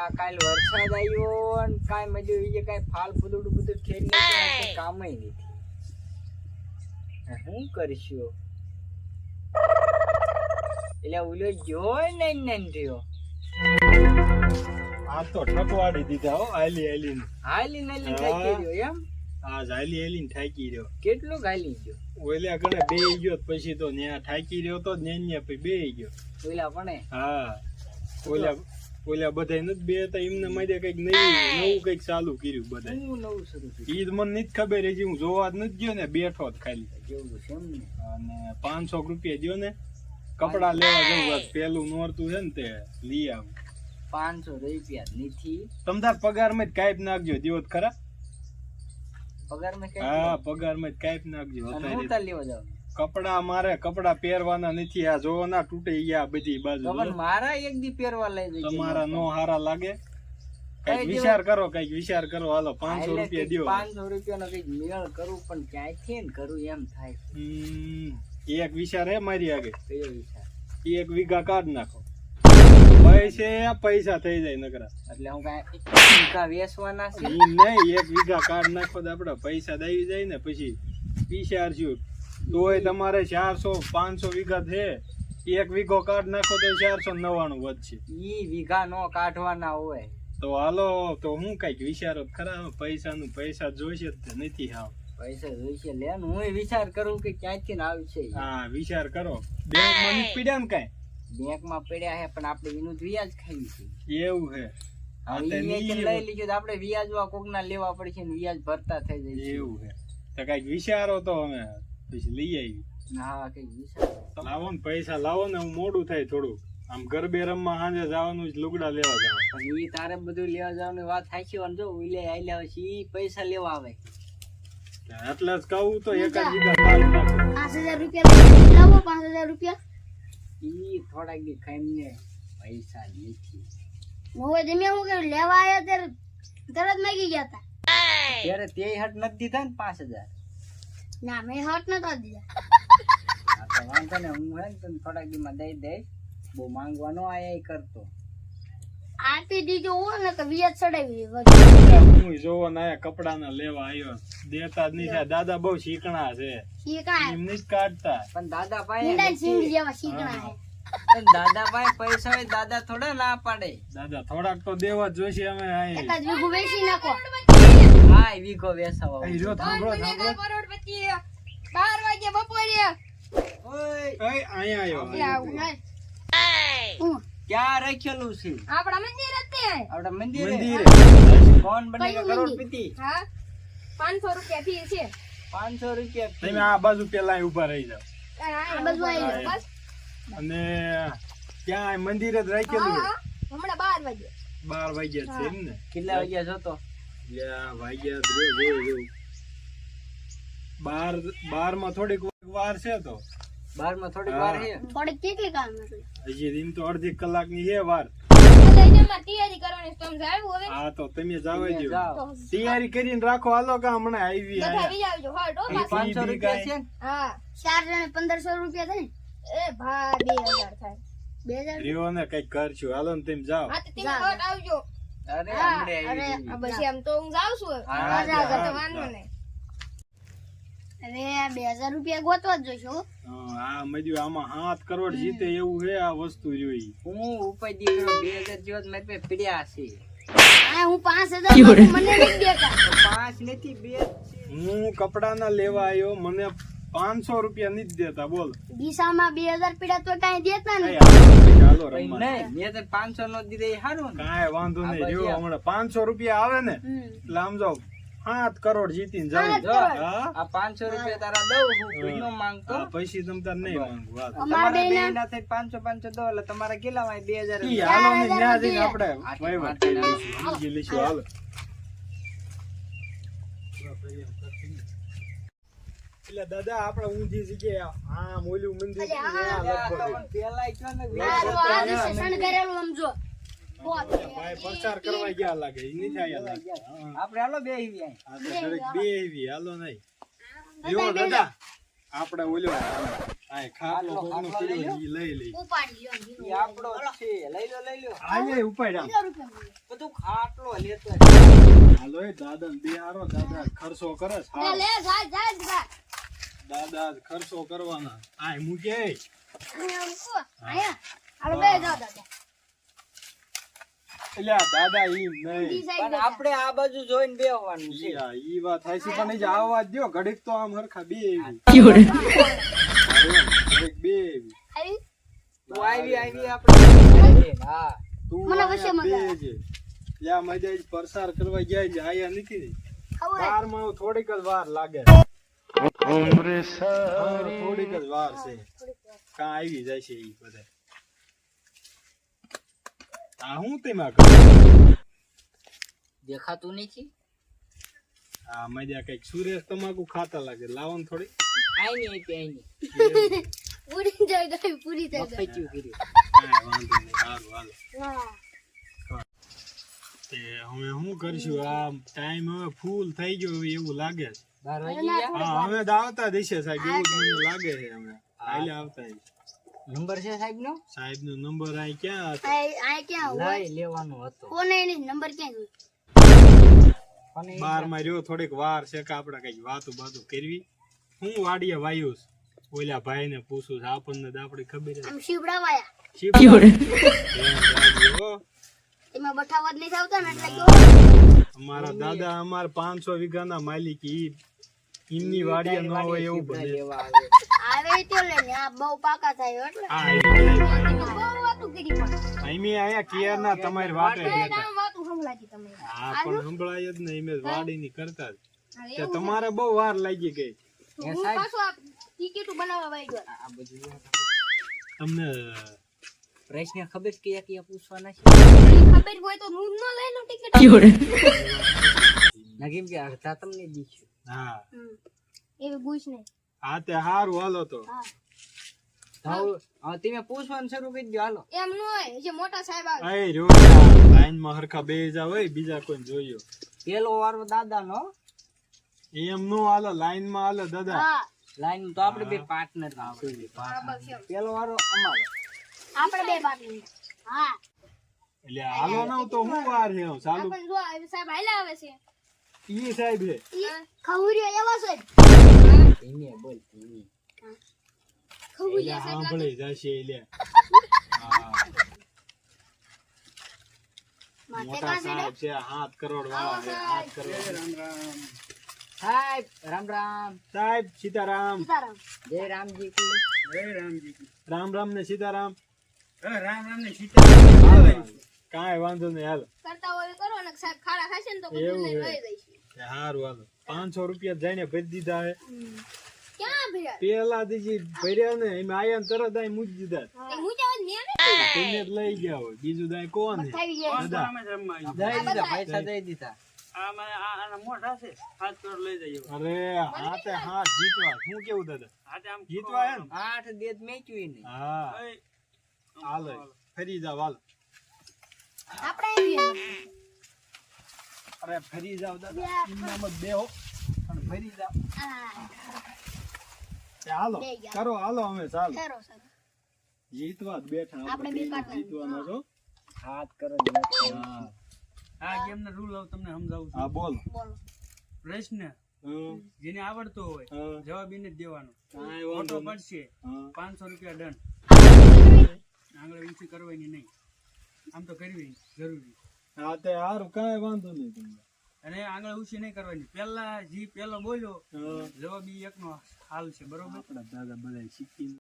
આ કાલ વરસાદ આવ્યો ને કાંઈ મજો બીજે કાંઈ ફાલ ફૂદડું બધું ઠેર નહીં કામ નથી. શું કરશું? એટલે ઉલો જોય ને નહીં થયો? આ તો ઠકવાડી દીધા હો આલી આલી હાલી નાલી હા. થાકી રહ્યો એમ? આ હાલી ને થાકી રહ્યો કેટલું હાલી ગયો? ઓલ્યા કણે બે ગયો પછી તો ન્યા થાકી રહ્યો તો ન્યા ન્યા પછી બે ગયો. ઓલા પણ હા ઓલ્યા ઓલ્યા બધા નથી બે હતા એમને મારે કંઈક નવું નવું કંઈક ચાલુ કર્યું બધા હું નવું શરૂ કર્યું. ઈ મને નથી ખબર હજી હું જોવા જ નથી ગયો ને બેઠો જ ખાલી. જેવું છે એમ અને પાંચસો રૂપિયા દ્યો ને કપડા લેવા જવું પેલું નોરતું છે ને તે લઈ આવું. પાંચસો રૂપિયા નથી. તમતાર પગારમાં કાઈપ નાખજો દિવસ ખરા? પગારમાં હા પગારમાં જ કાઈપ નાખજો હું લેવા જાઉં? કપડા મારે કપડા પહેરવાના નથી આ જોવો ના તૂટી ગયા બધી બાજુ મારા એક દી પહેરવા લઈ જજો. તમારા નો હારા લાગે? કંઈક વિચાર કરો કંઈક વિચાર કરો. હાલો પાંચસો રૂપિયા દો પાંચસો રૂપિયા નો કંઈક મેળ કરું પણ ક્યાંયથી ને કરું એમ થાય. એક વિચાર હે મારી વિચાર? એક વીઘા કાઢ નાખો. પૈસે પૈસા થઈ જાય નકરા. એટલે હું કાંઈ વીઘા વેચવાના છે? નહીં એક વીઘા કાઢ નાખો તો આપડે પૈસા દઈ જાય ને પછી વિચારશું તોય તમારે ચારસો પાંચસો વીઘા છે. એક વીઘો કાઢ નાખો તો ચારસો નવ્વાણું વધશે. ઈ વીઘા નો કાઢવાના હોય. તો હાલો તો હું કંઈક વિચારો ખરા પૈસા નું પૈસા જોઈશે જ નથી હાવ. પૈસા જોઈશે લે ને હું વિચાર કરું કે ક્યાંથી ને આવશે હા વિચાર કરો. બેંકમાં નથી પીડ્યા ને બેંકમાં પડ્યા છે પણ આપણે એનું જ વ્યાજ ખાઈ છે એવું છે લઈ લીધું તો આપણે વ્યાજવા કોક ના લેવા પડશે ને વ્યાજ ભરતા થઈ જાય એવું હે. તો કંઈક વિચારો તો અમે. પછી લઈ આવી હા કઈ લાવો ને પૈસા લાવો ને હું મોડું થાય થોડું આમ ગરબે રમવા સાંજે જવાનું જ લુગડા લેવા જવાનું પણ ઈ તારે બધું લેવા જવાની વાત થાય છે જો ઉલે આઈલા છે ઈ પૈસા લેવા આવે. એટલે જ કહું તો એક જ. પાંચ હજાર રૂપિયા લાવો પાંચ હજાર રૂપિયા. ઈ થોડાક દી ખાઈને પૈસા નથી. હવે તમે હું કર્યું લેવા આવ્યા ત્યારે તરત માગી ગયા હતા. ત્યારે તે હટ નથી દીધા ને પાંચ હજાર. ના મેં હટ નતા દીધા તો વાંધો ને હું હે ને તને થોડાક દી માં દઈ દઈશ. બહુ માંગવાનો આયા ઈ કરતો. આપી દીજો ઓ ને કે વિયત ચડાવી હું જોવો ને આયા કપડા ના લેવા આવ્યો દેતા જ નહીં થાય. દાદા બહુ શીકણા છે. શીખણા. એમને જ કાઢતા. પણ દાદા પાસે ઈંડા સિંહ જેવા શીકણા છે. પણ દાદા પાસે પૈસા હોય દાદા થોડા ના પાડે. દાદા થોડાક તો દેવા જોઈશે અમે વીઘું વેચી નાખો. હા વીઘો વેસાવો જો થાંભળો થાંભળો. બાર વાગે બપોરે. ઓય. અહીંયા આવ્યો? હું? ક્યાં રાખેલું છે? આપણા મંદિર જ તે. આપડા મંદિરે? મંદિરે. કોણ બનેગા કરોડપતિ. હા. પાંચસો રૂપિયા ફી છે. પાંચસો રૂપિયા તમે આ બાજુ પેલા ઊભા રહી આ આવી બસ. અને ત્યાં મંદિર જ રાખેલું છે. હમણાં બાર વાગે બાર વાગ્યા છે એમ ને? કેટલા વાગ્યા જતો? યા વાગ્યા જ. બાર બારમાં થોડીક વાર છે તો. બારમાં થોડીક વાર છે. થોડીક કેટલી કામ હતું? હજી એમ તો અડધી કલાકની છે વાર. તૈયારી કરવાની તમે આવ્યું હવે? હા તો તમે જાવ તમે જો જાઓ. તૈયારી કરીને રાખો હાલો કે હમણાં આવી પાંચસો રૂપિયા છે કાંઈ. ને? હા. ચાર જણ પંદરસો રૂપિયા થાય ને? એ ભા બે હજાર થાય. બે ને કંઈક કરશું. હાલો ને તમે જાઓ. હા તો તમે હટ આવજો. અરે અરે પછી આમ તો હું જાઉં છું હા, હા, જા, જા, જા, વાંધો જા. નહીં હવે બે હજાર રૂપિયા ગોતવા જ જોઈશું હા, મજુ આમાં સાત કરોડ જીતે એવું છે આ વસ્તુ જોઈ. હું ઉપાય દીકરો બે હજાર જેવા મારી પાસે પડ્યા છે. આ હું પાંચ હજાર મને નથી દેતા. પાંચ નથી બે હું કપડા લેવા આવ્યો મને પાંચસો રૂપિયા નથી દેતા બોલ. દિશામાં બે હજાર પીડા તો કઈ દેતા નહીં પાંચસો નો દીધે સારું ને. કાંઈ વાંધો નહીં જો હમણાં પાંચસો રૂપિયા આવે ને. એટલે આમ જાઓ. સાત કરોડ જીતી જાવ સાત જો, હા. આ પાંચસો રૂપિયા તારા દઉં હું માંગતો. પછી તમ તાર નહીં માંગુ તમારા બેયના- ના થઈ પાંચસો પાંચસો દો એટલે તમારા કેટલા હોય? બે હજાર હાલો ને હજાર જઈને આપણે વહીવટ લઈશું. હાલો. એટલે દાદા આપણે ઊંધી જગ્યાએ આમ ઓલું મંદિર પેલા ભાઈ પ્રચાર કરવા ગયા લાગે ઈ નથી આયા લાગે હા. આપણે હાલો બે આ તો દરેક બે એવી હાલો નહીં. જો દાદા આપણે ઓલો આ ખાટલો ખાટલો- કોકનો ખાટલો લઈ પડ્યો લો. ઈ લઈ લઈ. ઉપાડી લ્યો ઈ આપણો છે લઈ લો લઈ લો આયે ઉપાડ આમ. કેટલા રૂપિયા મળે? બધું ખાટલો લેતો હાલો એ દાદા બે હારો દાદા ખર્ચો કરે છે. લે જા જા જા દાદા ખર્ચો કરવાના. આ મૂકે. અહીંયા હાલો બે દાદા એટલે આ દાદા ઈ ઈ નહીં પણ આપણે આ બાજુ જોઈને બેહવાનું છે. ઈ વાત થાય છે પણ ઈ આવવા દ્યો ઘડીક તો આમ હરખા બે એવી. ઘડીક બે એવી. તું આવી આવી આપણે હા. તું મને વચ્ચે મજા આવે. લ્યા મજા ઈ પ્રસાર કરવા ગયા છે આયા નથી વારમાં થોડીક જ વાર લાગે. થોડીક જ વાર છે. કા આવી જાય છે ઈ બધા. આ હું તેમાં કરું? દેખાતું નથી? આ મજા કંઈક સુરેશ તમાકુ ખાતા લાગે. લાવન થોડી. આઈ ની આઈ પૂરી જાય ગઈ પૂરી થઈ ગઈ પચ્યું કર્યું. કાંઈ વાંધો નહીં. સારું હાલો. તે હવે હું કરશું? આ ટાઈમ હવે ફૂલ થઈ ગયો હવે એવું લાગે છે. બાર વાગી ગયા? હા હવે તો આવતા દિશે સાહેબ. એવું મને લાગે છે હવે. હાલે આવતા. નંબર છે સાહેબ નો સાહેબ નો નંબર આ ક્યાં હતો? આ ક્યાં હોય? લઈ લેવાનો હતો. કોને નહીં નંબર ક્યાં ગયો? બારમાં રહ્યો થોડીક વાર છે કે આપણે કઈ વાતો બાતો કરવી. હું વાડીએ વાયુસ ઓલા ભાઈ ને પૂછું છું આપણને તો ખબર આમ શીવડાવાયા. શી ધ્યાન એમાં બઠાવત નહીં આવતા ને એટલે અમારા દાદા અમારા પાંચસો વીઘાના માલિક ઈ એમની વાડીએ ન હોય એવું બને આવે. આવે તો લે ને આ બહુ પાકા થાય એટલે. આ બહુ વાતું કરી પણ. અહીં અહીંયા કિયારના તમારી વાટે વાતું સંભળાતી તમે હા પણ સંભળાય જ ને એમ વાડીની કરતા જ. તે તમારે બહુ વાર લાગી ગઈ. હું પાછો આ ટિકિટ બનાવવા વાઈ ગયો આ બધું તમને પ્રશ્ન ખબર કે કયા કયા પૂછવાના છે? ખબર હોય તો હું ન લઈ લઉં ટિકિટ. નગીમ કે અડધા તમને દીશું હા. એ ગુશ ને હા તે હારું હાલો તો. તમે પૂછવાનું શરૂ કરી દો હાલો. એમ ન હોય જે મોટા સાહેબ આવે. એ લાઈનમાં હરખા બે જા હોય બીજા કોઈ જોયો. પેલો વારો દાદા નો એમ નો હાલો લાઈનમાં હાલો દાદા. હા. લાઈન તો આપણે બે પાર્ટનર પેલો વારો અમારો. આપણે બે પાર્ટનર હા. એટલે હાલો ના તો હું વાર હે ચાલુ. પણ જો સાહેબ હાલ્યા આવે છે. ઈ સાહેબ હે ઈ ખવરિયો એવા સાહેબ ધીમે બોલ ધીમે ખવરિયા સાહેબ ભલે જાશે માથે મોટા સાહેબ છે હાથ કરોડ વાળા છે હાથ કરોડ સાહેબ રામ રામ. સાહેબ સીતારામ. સીતારામ. જય રામજી કી. રામ રામ ને સીતારામ. રામ રામ ને સીતારામ. કાંઈ વાંધો નહીં હાલ. કરતા હોય કરો ને સાહેબ ખાડા ખાશે ને તો બધું એવું લઈ જઈશું હારું હાલો. પાંચસો રૂપિયા જઈને ભરી દીધા હે. પેલા દીજી ભર્યા ને એમ આયા તરત અહીં મૂકી દીધા. જ લઈ ગયા હોય. બીજું દાય કોણ. દઈ દીધા પૈસા દઈ દીધા. આમાં અરે ને ફરી જાવ દાદા. ઇનામ બેહો અને ફરી જાવ હા. હાલો કરો હાલો અમે ચાલો. જીતવા જ બેઠા આપણે. જીતવાના છો. હાથ કરે હા. ગેમ ગેમના રૂલ હું તમને સમજાવું હા બોલ. પ્રશ્ન હમ, જેને આવડતો હોય જવાબ એને જ દેવાનો. નહીં. પડશે. પાંચસો રૂપિયા દંડ આંગળી ઊંચી કરવાની નહીં. આમ તો કરવી જરૂરી. હા તે હારું કાંઈ વાંધો નહીં તમને. અને આંગળી નહીં કરવાની. પેલા જે પેલો બોલ્યો. જવાબ એક નો હાલ છે બરોબર? આપણા દાદા બધા શીખી